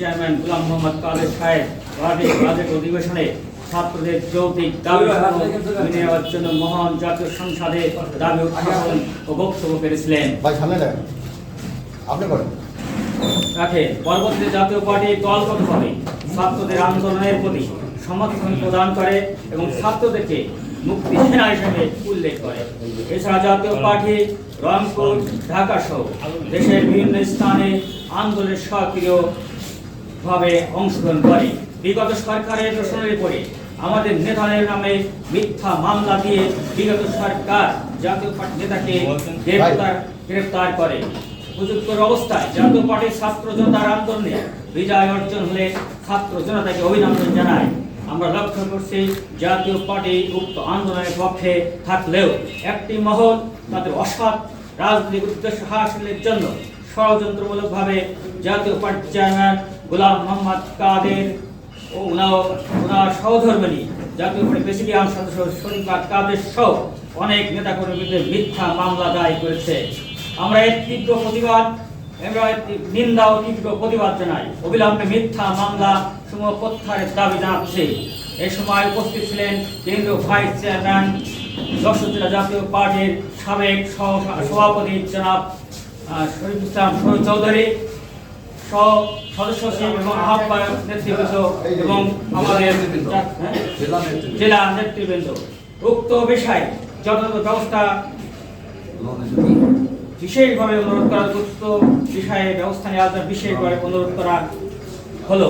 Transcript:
Chairman গুলাম মোহাম্মদ কাদের সাহেব পার্টির budget অধিবেশনে ছাত্রদের যৌতিক দাবি মেনে নেওয়ার জন্য মহান জাতীয় সংসদে দাবি উত্থাপন ও বক্তব্য করেছিলেন ভাই সামনে দেন। আপনি করেন। রাখে পরবর্তী জাতীয় পার্টি দলগতভাবে ছাত্রদের আন্দোলনের প্রতি সমর্থন প্রদান করে এবং ছাত্রদেরকে মুক্তি সেনা হিসেবে উল্লেখ করে। এছাড়া জাতীয় পার্টি রংপুর ঢাকা সহ দেশের বিভিন্ন স্থানে আন্দোলনে সক্রিয় ভাবে অংশগ্রহণ করে। বিগত সরকারের দোষণের পরে আমাদের নেতাদের নামে মিথ্যা মামলা দিয়ে বিগত সরকার জাতীয় পার্টি নেতাকে গ্রেপ্তার গ্রেপ্তার করে। উপযুক্ত অবস্থায় জাতীয় পার্টির ছাত্র জনতার আন্দোলনে বিজয় অর্জন হলে ছাত্র জনতাকে অভিনন্দন জানায় আমরা লক্ষ্য করছি জাতীয় পার্টি উক্ত আন্দোলনের পক্ষে থাকলেও একটি মহল তাদের অসৎ রাজনৈতিক উদ্দেশ্য হাসিলের জন্য ষড়যন্ত্রমূলকভাবে জাতীয় পার্টি চেয়ারম্যান গোলাম মোহাম্মদ কাদের ও উনাও ওনার সহধর্মিনী জাতীয় পার্টি প্রেসিডিয়াম সদস্য শরীফা কাদের সহ অনেক নেতাকর্মীদের মিথ্যা মামলা দায় করেছে। আমরা এর তীব্র প্রতিবাদ, আমরা নিন্দা ও তীব্র প্রতিবাদ জানাই। অবিলম্বে মিথ্যা মামলা সমূহ প্রত্যাহারের দাবি জানাচ্ছি। এ সময় উপস্থিত ছিলেন কেন্দ্রীয় ভাইস চেয়ারম্যান যশোর জেলা জাতীয় পার্টির সাবেক সভাপতি জনাব শরীফ ইসলাম, শহীদ চৌধুরী সহ সদস্য সচিব এবং আহ্বায়ক নেতৃবৃন্দ এবং আমাদের? জেলা নেতৃবৃন্দ উক্ত বিষয়ে যথাযথ ব্যবস্থা বিশেষভাবে অনুরোধ করা উক্ত বিষয়ে ব্যবস্থা নেওয়ার বিশেষভাবে অনুরোধ করা হলো